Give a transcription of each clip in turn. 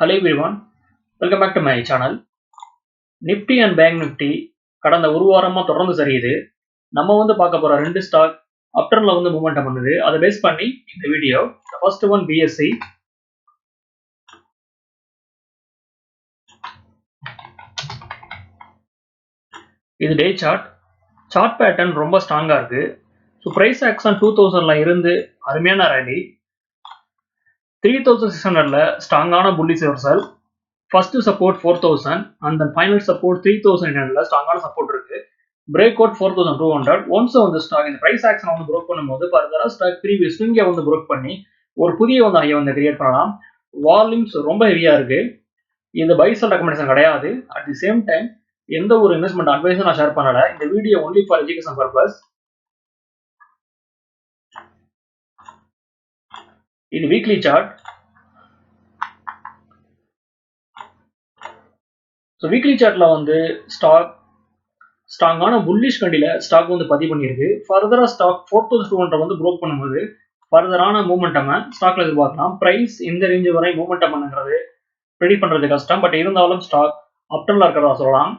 Hello everyone welcome back to my channel Nifty and bank Nifty கடந்த ஒரு வாரமாக தொடர்ந்து சரியுது. நம்ம வந்து பார்க்க போகிற ரெண்டு ஸ்டாக் அப்டர்னில் வந்து மூமெண்டம் பண்ணுது அதை பேஸ் பண்ணி இந்த வீடியோ ஃபர்ஸ்ட் ஒன் பிஎஸ்சி இது டே சார்ட் சார்ட் பேட்டர்ன் ரொம்ப ஸ்ட்ராங்காக இருக்குது ஸோ ப்ரைஸ் ஆக்ஷன் டூ தௌசண்டில் இருந்து அருமையான ரேலி த்ரீ தௌசண்ட் சிக்ஸ் ஹண்ட்ரட்ல ஸ்ட்ராங்கான புள்ளி reversal first support four thousand and then final support three thousand ஹண்ட்ரட்ல ஸ்ட்ராங்கான சப்போர்ட் இருக்கு. Break out four thousand two hundred once வந்து ஸ்டாக் இந்த பிரைஸ் ஆக்ஷன் வந்து ப்ரோக் பண்ணும்போது ஃபர்தராக ஸ்டாக் ப்ரீவியஸ் ஸ்விங்கை வந்து ப்ரோக் பண்ணி ஒரு புதிய வந்து ஐயா வந்து கிரியேட் பண்ணலாம். வால்யூம்ஸ் ரொம்ப ஹெவியாக இருக்கு. இந்த பைசல் ரெக்கமெண்டேஷன் கிடையாது. அட் தி சேம் டைம் எந்த ஒரு இன்வெஸ்ட்மெண்ட் அட்வைஸும் நான் ஷேர் பண்ணலை. இந்த video only for education purpose இது வீக்லி சார்ட். ஸோ வீக்லி சார்ட்ல வந்து ஸ்டாக் ஸ்ட்ராங்கான புல்லிஷ் கண்டியில ஸ்டாக் வந்து பதிவு பண்ணியிருக்கு. ஃபர்தராக stock four thousand two hundred வந்து ப்ரோக் பண்ணும்போது ஃபர்தரான மூமெண்டம் ஸ்டாக்ல எதிர்பார்க்கலாம். ப்ரைஸ் இந்த ரேஞ்சு வரை மூமெண்டம் பண்ணுங்கிறது ரெடி பண்ணுறது கஷ்டம். பட் இருந்தாலும் ஸ்டாக் அப்டர்ல இருக்கிறதா சொல்லலாம்.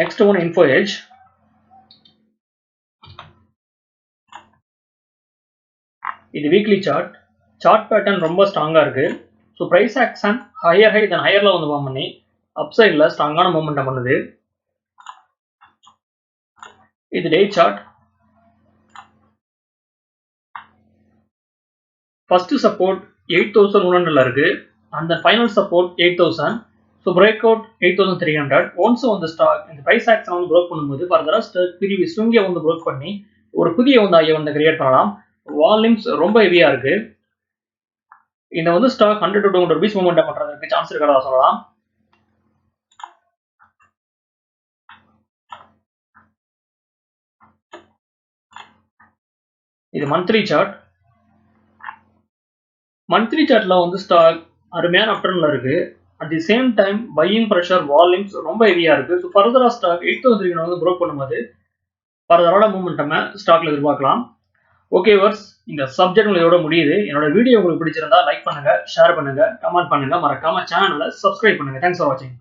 நெக்ஸ்ட் ஒன் இன்ஃபோ எஜ் இது வீக்லி சார்ட் சார்ட் பேட்டர்ன் ரொம்ப ஸ்ட்ராங்காக இருக்கு. So price action higher high then ஹையரில் வந்து ஃபார்ம் பண்ணி அப் சைடில் ஸ்ட்ராங்கான மூமெண்டம் பண்ணுது. இது day chart first support eight thousand one ஹண்ட்ரட்ல இருக்கு. அந்த final support eight thousand so break out eight thousand three hundred once வந்து ஸ்டாக் இந்த ப்ரைஸ் ஆக்ஷன் வந்து ப்ரோக் பண்ணும்போது ஃபர்தராக ஸ்டாக் பிரிவி ஸ்விங்கை வந்து ப்ரோக் பண்ணி ஒரு புதிய வந்து ஐயை வந்து கிரியேட் பண்ணலாம். வால்யூம்ஸ் ரொம்ப ஹெவியா இருக்கு. இந்த வந்து stock hundred to two hundred rupees movement பண்ணுறதுக்கு சான்ஸ் இருக்கிறதா சொல்லலாம். இது மந்த்லி சார்ட் மந்த்லி சார்ட்ல வந்து ஸ்டாக் அருமையான அப்டர்ன்ல இருக்கு. At the same time buying pressure volumes ரொம்ப ஹெவியா இருக்கு. ஸோ ஃபர்தரா ஸ்டாக் எயிட் தௌசண்ட் வந்து ப்ரோக் பண்ணும்போது ஃபர்தரான நம்ம ஸ்டாக்ல எதிர்பார்க்கலாம். ஓகே வர்ஸ் இந்த சப்ஜெக்ட் உங்களோட இதோட முடியுது. என்னோட வீடியோ உங்களுக்கு பிடிச்சிருந்தா லைக் பண்ணுங்க ஷேர் பண்ணுங்க கமெண்ட் பண்ணுங்க. மறக்காம சேனலை சப்ஸ்கிரைப் பண்ணுங்க. தேங்க்ஸ் ஃபார் வாட்சிங்